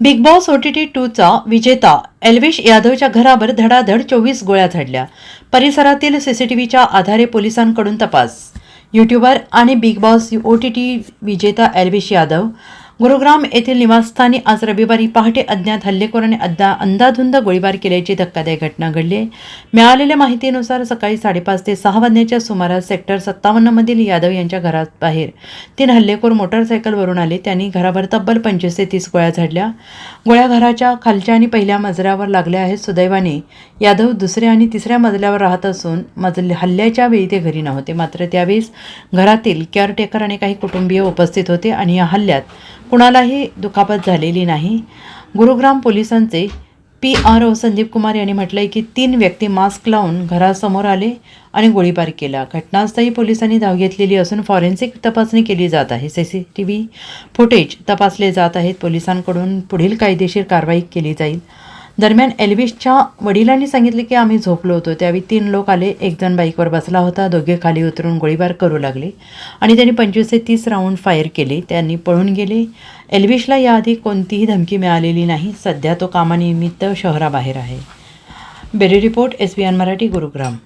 Bigg Boss O T T टूचा विजेता एल्विश यादवच्या घरावर धडाधड चोवीस गोळ्या झाडल्या. परिसरातील सीसीटीव्हीच्या आधारे पोलिसांकडून तपास. यूट्यूबर आणि Bigg Boss O T T विजेता एल्विश यादव गुरुग्राम येथील निवासस्थानी आज रविवारी पहाटे अज्ञात हल्लेखोराने अद्दा अंदाधुंद गोळीबार केल्याची धक्कादायक घटना घडली. आहे. मिळालेल्या माहितीनुसार सकाळी साडेपाच ते सहा वाजण्याच्या सुमारास सेक्टर सत्तावन्नमधील यादव यांच्या घराबाहेर तीन हल्लेखोर मोटरसायकलवरून आले. त्यांनी घरावर तब्बल पंचवीस ते तीस गोळ्या झाडल्या. गोळ्या घराच्या खालच्या आणि पहिल्या मजल्यावर लागल्या आहेत सुदैवाने. यादव दुसऱ्या आणि तिसऱ्या मजल्यावर राहत असून मजल हल्ल्याच्या वेळी ते घरी नव्हते. मात्र त्यावेळेस घरातील केअरटेकर आणि काही कुटुंबीय उपस्थित होते आणि या हल्ल्यात कुणालाही दुखापत झालेली नाही. गुरुग्राम पोलिसांचे P R O Sandeep Kumar यांनी म्हटलंय की तीन व्यक्ती मास्क लावून घरासमोर आले आणि गोळीबार केला. घटनास्थळी पोलिसांनी धाव घेतलेली असून फॉरेन्सिक तपासणी केली जात आहे. C C T V footage तपासले जात आहेत. पोलिसांकडून पुढील कायदेशीर कारवाई केली जाईल. दरम्यान एल्विसच्या वडिलांनी सांगितले की आम्ही झोपलो होतो. त्यावेळी तीन लोक आले. एक जण बाईकवर बसला होता. दोघे खाली उतरून गोळीबार करू लागले. आणि त्यांनी पंचवीस ते तीस राऊंड फायर केले. त्यांनी पळून गेले. एल्विशला याआधी कोणतीही धमकी मिळालेली नाही. सध्या तो कामानिमित्त शहराबाहेर आहे. Bureau report S B N Marathi Gurugram.